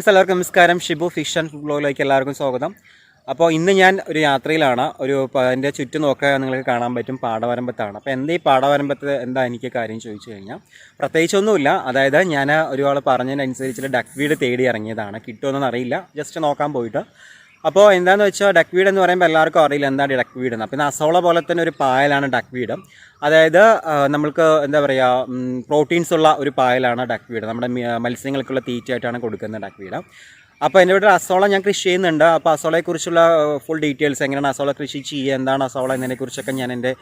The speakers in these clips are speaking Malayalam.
എല്ലാവർക്കും നമസ്കാരം. ഷിബു ആൻഡ് ബ്ലോഗിലേക്ക് എല്ലാവർക്കും സ്വാഗതം. അപ്പോൾ ഇന്ന് ഞാൻ ഒരു യാത്രയിലാണ്. ഒരു എന്റെ ചുറ്റും നോക്കുക നിങ്ങൾക്ക് കാണാൻ പറ്റും പാടവരമ്പത്താണ്. അപ്പോൾ എന്താ ഈ പാടവരമ്പത്ത്? എന്താ എനിക്ക് കാര്യം ചോദിച്ചു കഴിഞ്ഞാൽ പ്രത്യേകിച്ചൊന്നുമില്ല. അതായത് ഞാൻ ഒരാൾ പറഞ്ഞതിനനുസരിച്ചിട്ട് ഡക്ക് വീട് തേടി ഇറങ്ങിയതാണ്. കിട്ടുമെന്നൊന്നും അറിയില്ല. ജസ്റ്റ് നോക്കാൻ പോയിട്ട്. അപ്പോൾ എന്താണെന്ന് വെച്ചാൽ ഡക്ക് വീട് എന്ന് പറയുമ്പോൾ എല്ലാവർക്കും അറിയില്ല എന്താണ് ഡക്ക് വീട് എന്ന്. പിന്നെ അസോള പോലെ തന്നെ ഒരു പായലാണ് ഡക്ക് വീട് അതായത് നമ്മൾക്ക് എന്താ പറയുക പ്രോട്ടീൻസ് ഉള്ള ഒരു പായലാണ് ഡക്ക് വീട് നമ്മുടെ മത്സ്യങ്ങൾക്കുള്ള തീറ്റയായിട്ടാണ് കൊടുക്കുന്നത് ഡക്ക് വീട് അപ്പോൾ എന്റെ വീട്ടിൽ അസോള ഞാൻ കൃഷി ചെയ്യുന്നുണ്ട്. അപ്പോൾ അസോളയെക്കുറിച്ചുള്ള ഫുൾ ഡീറ്റെയിൽസ് എങ്ങനെയാണ് അസോള കൃഷി ചെയ്യുക എന്താണ് അസോള എന്നതിനെക്കുറിച്ചൊക്കെ ഞാൻ എന്റെ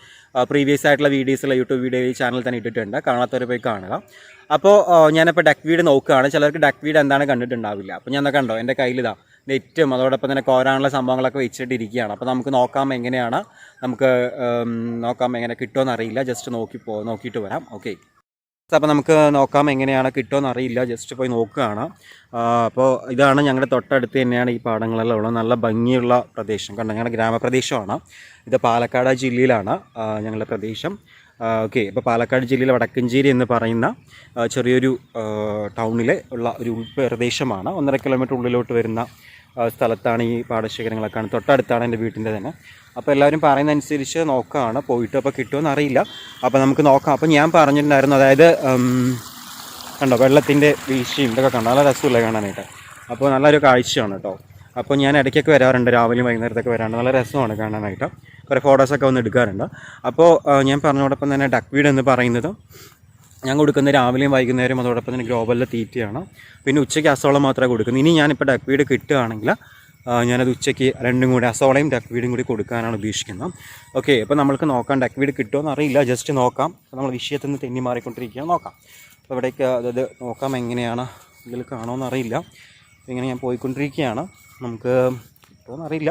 പ്രീവിയസ് ആയിട്ടുള്ള വീഡിയോസിൽ യൂട്യൂബ് വീഡിയോ ചാനൽ തന്നെ ഇട്ടിട്ടുണ്ട്. കാണാത്തവർ പോയി കാണുക. അപ്പോൾ ഞാനിപ്പോൾ ഡക്ക് വീട് നോക്കുകയാണ്. ചിലർക്ക് ഡക്ക് വീട് എന്താണ് കണ്ടിട്ടുണ്ടാവില്ല. അപ്പോൾ ഞാൻ കണ്ടോ? എന്റെ കയ്യിലിതാ. നെറ്റും അതോടൊപ്പം തന്നെ കോരാനുള്ള സംഭവങ്ങളൊക്കെ വെച്ചിട്ടിരിക്കുകയാണ്. അപ്പോൾ നമുക്ക് നോക്കാം എങ്ങനെയാണ് നമുക്ക് നോക്കാം എങ്ങനെ കിട്ടുമെന്ന് അറിയില്ല. ജസ്റ്റ് നോക്കി പോ നോക്കിയിട്ട് വരാം. ഓക്കെ അപ്പോൾ നമുക്ക് നോക്കാം എങ്ങനെയാണ് കിട്ടുമെന്ന് അറിയില്ല. ജസ്റ്റ് പോയി നോക്കുകയാണ്. അപ്പോൾ ഇതാണ് ഞങ്ങളുടെ തൊട്ടടുത്ത് തന്നെയാണ് ഈ പാടങ്ങളെല്ലാം ഉള്ളത്. നല്ല ഭംഗിയുള്ള പ്രദേശം. കാരണം ഞങ്ങളുടെ ഗ്രാമപ്രദേശമാണ്. ഇത് പാലക്കാട് ജില്ലയിലാണ് ഞങ്ങളുടെ പ്രദേശം. ഓക്കെ ഇപ്പോൾ പാലക്കാട് ജില്ലയിലെ വടക്കഞ്ചേരി എന്ന് പറയുന്ന ചെറിയൊരു ടൗണിലെ ഉള്ള ഒരു ഉൾപ്രദേശമാണ്. ഒന്നര കിലോമീറ്റർ ഉള്ളിലോട്ട് വരുന്ന സ്ഥലത്താണ് ഈ പാടശേഖരങ്ങളൊക്കെ തൊട്ടടുത്താണ് എന്റെ വീട്ടിന്റെ തന്നെ. അപ്പോൾ എല്ലാവരും പറയുന്നതനുസരിച്ച് നോക്കുകയാണ് പോയിട്ട് അപ്പോൾ കിട്ടുമെന്ന് അറിയില്ല. അപ്പോൾ നമുക്ക് നോക്കാം. അപ്പോൾ ഞാൻ പറഞ്ഞിട്ടുണ്ടായിരുന്നു അതായത് കണ്ടോ വെള്ളത്തിന്റെ വീഴ്ചയും ഇതൊക്കെ കണ്ടോ? നല്ല രസമില്ല കാണാനായിട്ട്. അപ്പോൾ നല്ലൊരു കാഴ്ചയാണ് കേട്ടോ. അപ്പോൾ ഞാൻ ഇടയ്ക്കൊക്കെ വരാറുണ്ട്. രാവിലെയും വൈകുന്നേരത്തൊക്കെ വരാറുണ്ട്. നല്ല രസമാണ് കാണാനായിട്ട്. കുറേ ഫോട്ടോസൊക്കെ വന്ന് എടുക്കാറുണ്ട്. അപ്പോൾ ഞാൻ പറഞ്ഞതോടൊപ്പം തന്നെ ഡക്ക് വീട് എന്ന് പറയുന്നത് ഞാൻ കൊടുക്കുന്ന രാവിലെയും വൈകുന്നേരം അതോടൊപ്പം തന്നെ ഗ്ലോബലിലെ തീറ്റയാണ്. പിന്നെ ഉച്ചയ്ക്ക് അസോളം മാത്രമേ കൊടുക്കുന്നത്. ഇനി ഞാനിപ്പോൾ ഡക്ക് വീട് കിട്ടുകയാണെങ്കിൽ ഞാനത് ഉച്ചയ്ക്ക് രണ്ടും കൂടി അസോളയും ഡക്ക് വീടും കൂടി കൊടുക്കാനാണ് ഉദ്ദേശിക്കുന്നത്. ഓക്കെ അപ്പോൾ നമ്മൾക്ക് നോക്കാം ഡക്ക് വീട് കിട്ടുമോ അറിയില്ല. ജസ്റ്റ് നോക്കാം. നമ്മൾ വിഷയത്തിൽ നിന്ന് തെന്നി മാറിക്കൊണ്ടിരിക്കുകയാണ്. നോക്കാം. അപ്പോൾ ഇവിടേക്ക് അതായത് നോക്കാം എങ്ങനെയാണ് ഇതിൽ കാണുമോ അറിയില്ല. ഇങ്ങനെ ഞാൻ പോയിക്കൊണ്ടിരിക്കുകയാണ്. നമുക്ക് കിട്ടുമോ അറിയില്ല.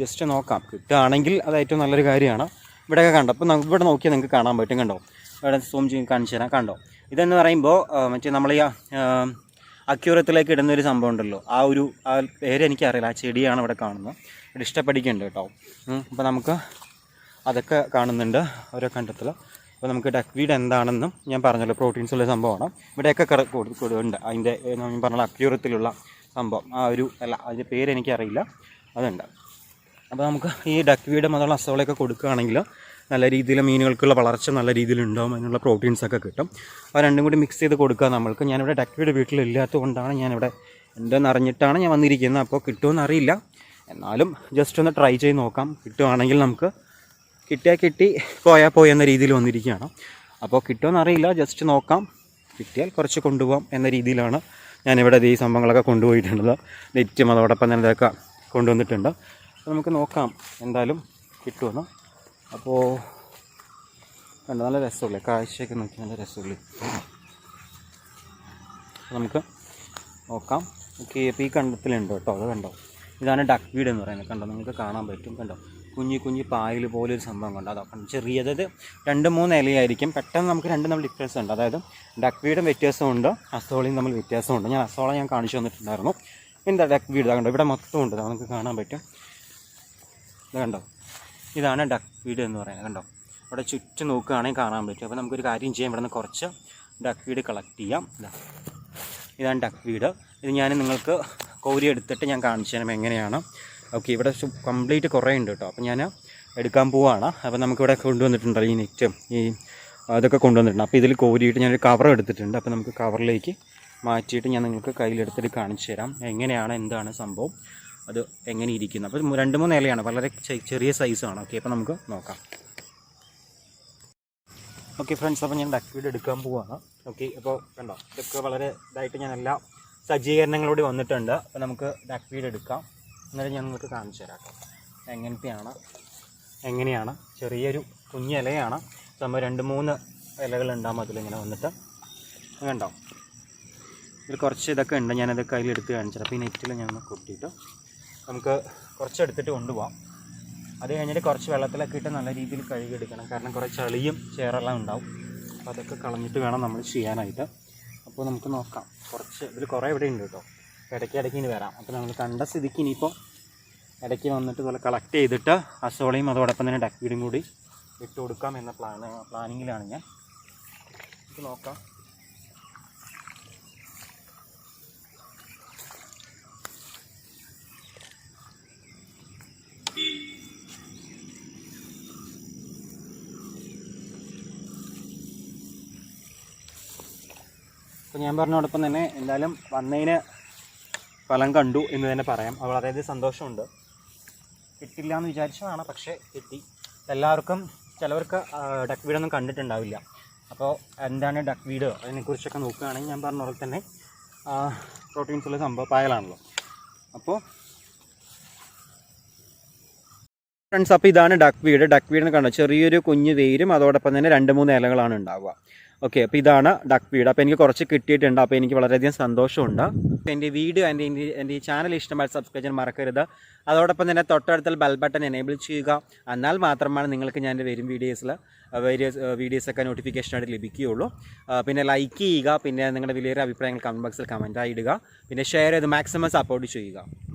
ജസ്റ്റ് നോക്കാം. കിട്ടുകയാണെങ്കിൽ അത് ഏറ്റവും നല്ലൊരു കാര്യമാണ്. ഇവിടെയൊക്കെ കണ്ടോ? അപ്പോൾ ഇവിടെ നോക്കിയാൽ നിങ്ങൾക്ക് കാണാൻ പറ്റും കണ്ടോ? ഇവിടെ സൂം ചെയ്യും കാണിച്ചു തരാം. കണ്ടോ? ഇതെന്ന് പറയുമ്പോൾ മറ്റേ നമ്മൾ ഈ അക്യൂറത്തിലേക്ക് ഇടുന്ന ഒരു സംഭവം ഉണ്ടല്ലോ. ആ ഒരു ആ പേര് എനിക്കറിയില്ല. ആ ചെടിയാണ് ഇവിടെ കാണുന്നത്. ഇവിടെ ഇഷ്ടപ്പെടിക്കുന്നുണ്ട് കേട്ടോ. അപ്പോൾ നമുക്ക് അതൊക്കെ കാണുന്നുണ്ട് ഓരോ കണ്ടത്തിൽ. അപ്പോൾ നമുക്ക് ഡക്ക് വീഡ് എന്താണെന്നും ഞാൻ പറഞ്ഞല്ലോ പ്രോട്ടീൻസ് ഉള്ള സംഭവമാണ്. ഇവിടെയൊക്കെ ഉണ്ട്. അതിന്റെ ഞാൻ പറഞ്ഞ അക്യൂറത്തിലുള്ള സംഭവം. ആ ഒരു അല്ല അതിന്റെ പേര് എനിക്കറിയില്ല. അതുണ്ട്. അപ്പോൾ നമുക്ക് ഈ ഡക്ക് വീട് മുതലുള്ള അസുഖങ്ങളൊക്കെ കൊടുക്കുകയാണെങ്കിൽ നല്ല രീതിയിൽ മീനുകൾക്കുള്ള വളർച്ച നല്ല രീതിയിൽ ഉണ്ടാവും അതിനുള്ള പ്രോട്ടീൻസൊക്കെ കിട്ടും. അപ്പോൾ രണ്ടും കൂടി മിക്സ് ചെയ്ത് കൊടുക്കുക നമ്മൾക്ക്. ഞാനിവിടെ ഡക്ക് വീട് വീട്ടിലില്ലാത്തത് കൊണ്ടാണ് ഞാനിവിടെ ഉണ്ടെന്ന് അറിഞ്ഞിട്ടാണ് ഞാൻ വന്നിരിക്കുന്നത്. അപ്പോൾ കിട്ടുമെന്ന് അറിയില്ല എന്നാലും ജസ്റ്റ് ഒന്ന് ട്രൈ ചെയ്ത് നോക്കാം. കിട്ടുവാണെങ്കിൽ നമുക്ക് കിട്ടിയാൽ കിട്ടി പോയാൽ പോയി എന്ന രീതിയിൽ വന്നിരിക്കുകയാണ്. അപ്പോൾ കിട്ടുമെന്ന് അറിയില്ല ജസ്റ്റ് നോക്കാം. കിട്ടിയാൽ കുറച്ച് കൊണ്ടുപോകാം എന്ന രീതിയിലാണ് ഞാനിവിടെ ഈ സംഭവങ്ങളൊക്കെ കൊണ്ടുപോയിട്ടുള്ളത്. നെറ്റും അതോടൊപ്പം തന്നെ ഇതൊക്കെ കൊണ്ടുവന്നിട്ടുണ്ട്. നമുക്ക് നോക്കാം എന്തായാലും കിട്ടുമെന്ന്. അപ്പോൾ കണ്ടോ നല്ല രസമുള്ളേ. കാഴ്ചയൊക്കെ നോക്കി നല്ല രസമുള്ളേ. നമുക്ക് നോക്കാം. ഓക്കെ അപ്പോൾ ഈ കണ്ടത്തിലുണ്ട് കേട്ടോ അത് കണ്ടോ? ഇതാണ് ഡക്ക് വീട് എന്ന് പറയുന്നത്. കണ്ടോ നിങ്ങൾക്ക് കാണാൻ പറ്റും. കണ്ടോ കുഞ്ഞി കുഞ്ഞി പായൽ പോലെ ഒരു സംഭവം കണ്ടോ? അതോ കണ്ട് ചെറിയത് അതായത് രണ്ട് മൂന്ന് ഇലയായിരിക്കും. പെട്ടെന്ന് നമുക്ക് രണ്ടും തമ്മിൽ ഡിഫറൻസ് ഉണ്ട്. അതായത് ഡക്ക് വീടും വ്യത്യാസമുണ്ട് അസോളയും തമ്മിൽ വ്യത്യാസമുണ്ട്. ഞാൻ അസോള ഞാൻ കാണിച്ചു തന്നിട്ടുണ്ടായിരുന്നു. എന്താ ഡക്ക് വീട്? കണ്ടോ ഇവിടെ മൊത്തം ഉണ്ട് നമുക്ക് കാണാൻ പറ്റും. ഇത് കണ്ടോ? ഇതാണ് ഡക്ക് വീട് എന്ന് പറയുന്നത് കണ്ടോ? ഇവിടെ ചുറ്റും നോക്കുകയാണെങ്കിൽ കാണാൻ പറ്റും. അപ്പോൾ നമുക്കൊരു കാര്യം ചെയ്യാം. ഇവിടെ നിന്ന് കുറച്ച് ഡക്ക് വീട് കളക്ട് ചെയ്യാം. ഇതാ. ഇതാണ് ഡക്ക് വീട് ഇത് ഞാൻ നിങ്ങൾക്ക് കോരി എടുത്തിട്ട് ഞാൻ കാണിച്ചു തരാം എങ്ങനെയാണ്. ഓക്കെ ഇവിടെ കംപ്ലീറ്റ് കുറേ ഉണ്ട് കേട്ടോ. അപ്പോൾ ഞാൻ എടുക്കാൻ പോവാണ്. അപ്പോൾ നമുക്കിവിടെ കൊണ്ടുവന്നിട്ടുണ്ടല്ലോ ഈ നെറ്റ് ഈ അതൊക്കെ കൊണ്ടുവന്നിട്ടുണ്ട്. അപ്പോൾ ഇതിൽ കോരിയിട്ട് ഞാനൊരു കവർ എടുത്തിട്ടുണ്ട്. അപ്പോൾ നമുക്ക് കവറിലേക്ക് മാറ്റിയിട്ട് ഞാൻ നിങ്ങൾക്ക് കയ്യിലെടുത്തിട്ട് കാണിച്ചു തരാം. എങ്ങനെയാണ് എന്താണ് സംഭവം. അത് എങ്ങനെ ഇരിക്കുന്നു. അപ്പോൾ രണ്ട് മൂന്ന് ഇലയാണ്. വളരെ ചെറിയ സൈസാണ് ഓക്കെ അപ്പോൾ നമുക്ക് നോക്കാം. ഓക്കെ ഫ്രണ്ട്സ് അപ്പോൾ ഞാൻ ഡക്ക് വീട് എടുക്കാൻ പോവാണ്. ഓക്കെ അപ്പോൾ കണ്ടോ ഇതൊക്കെ വളരെ ഇതായിട്ട് ഞാൻ എല്ലാ സജ്ജീകരണങ്ങളോട് വന്നിട്ടുണ്ട്. അപ്പോൾ നമുക്ക് ഡക്ക് വീട് എടുക്കാം. എന്നിട്ട് ഞാൻ നിങ്ങൾക്ക് കാണിച്ചു തരാം എങ്ങനത്തെയാണ്? എങ്ങനെയാണ്? ചെറിയൊരു കുഞ്ഞ് ഇലയാണ്. നമ്മൾ രണ്ട് മൂന്ന് അതിൽ അതിലിങ്ങനെ വന്നിട്ട് കണ്ടോ ഇതിൽ കുറച്ച് ഇതൊക്കെ ഉണ്ട്. ഞാനത് കയ്യിലെടുത്ത് കാണിച്ചത് അപ്പോൾ ഈ നെറ്റിൽ ഞാൻ കൊട്ടിയിട്ട് നമുക്ക് കുറച്ച് എടുത്തിട്ട് കൊണ്ടുപോകാം അത് കഴിഞ്ഞിട്ട് കുറച്ച് വെള്ളത്തിലൊക്കെ ഇട്ട് നല്ല രീതിയിൽ കഴുകിയെടുക്കണം. കാരണം കുറേ ചളിയും ചേറെല്ലാം ഉണ്ടാവും. അപ്പോൾ അതൊക്കെ കളഞ്ഞിട്ട് വേണം നമ്മൾ ചെയ്യാനായിട്ട്. അപ്പോൾ നമുക്ക് നോക്കാം. കുറച്ച് ഇതിൽ കുറേ ഇവിടെ ഉണ്ട് കേട്ടോ. ഇടയ്ക്ക് ഇടയ്ക്ക് ഇനി വരാം. അപ്പോൾ നമ്മൾ കണ്ട സ്ഥിതിക്ക് ഇനിയിപ്പോൾ ഇടയ്ക്ക് വന്നിട്ട് ഇതുപോലെ കളക്ട് ചെയ്തിട്ട് അസോളയും അതോടൊപ്പം തന്നെ ഡക്ക് കൂടി ഇട്ട് കൊടുക്കാം എന്ന പ്ലാൻ പ്ലാനിങ്ങിലാണ് ഞാൻ. നോക്കാം. അപ്പോൾ ഞാൻ പറഞ്ഞോടൊപ്പം തന്നെ എന്തായാലും വന്നതിന് ഫലം കണ്ടു എന്ന് തന്നെ പറയാം. അവൾ അതായത് സന്തോഷമുണ്ട്. കിട്ടില്ല എന്ന് വിചാരിച്ചതാണ് പക്ഷേ കിട്ടി. എല്ലാവർക്കും ചിലവർക്ക് ഡക്ക് വീടൊന്നും കണ്ടിട്ടുണ്ടാവില്ല. അപ്പോൾ എന്താണ് ഡക്ക് വീട് അതിനെക്കുറിച്ചൊക്കെ നോക്കുകയാണെങ്കിൽ ഞാൻ പറഞ്ഞ പോലെ തന്നെ പ്രോട്ടീൻസ് ഉള്ള സംഭവം പായലാണല്ലോ. അപ്പോൾ ഫ്രണ്ട്സ് അപ്പോൾ ഇതാണ് ഡക്ക് വീട് ഡക്ക് വീട് കണ്ടോ? ചെറിയൊരു കുഞ്ഞ് വേരും അതോടൊപ്പം തന്നെ രണ്ട് മൂന്ന് ഇലകളാണ് ഉണ്ടാവുക. ഓക്കെ അപ്പോൾ ഇതാണ് ഡക്ക് വീട്. അപ്പോൾ എനിക്ക് കുറച്ച് കിട്ടിയിട്ടുണ്ട്. അപ്പോൾ എനിക്ക് വളരെയധികം സന്തോഷമുണ്ട്. എന്റെ വീഡിയോ എന്റെ എന്റെ- ഈ ചാനൽ ഇഷ്ടമായി സബ്സ്ക്രൈബ് ചെയ്യാൻ മറക്കരുത്. അതോടൊപ്പം തന്നെ തൊട്ടടുത്ത ബെൽ ബട്ടൺ എനേബിൾ ചെയ്യുക. എന്നാൽ മാത്രമാണ് നിങ്ങൾക്ക് ഞാൻ വരും വീഡിയോസിൽ വേരിയസ് വീഡിയോസൊക്കെ നോട്ടിഫിക്കേഷനായിട്ട് ലഭിക്കുകയുള്ളൂ. പിന്നെ ലൈക്ക് ചെയ്യുക. പിന്നെ നിങ്ങളുടെ വലിയൊരു അഭിപ്രായങ്ങൾ കമന്റ് ബോക്സിൽ കമന്റായി ഇടുക. പിന്നെ ഷെയർ ചെയ്ത് മാക്സിമം സപ്പോർട്ട് ചെയ്യുക.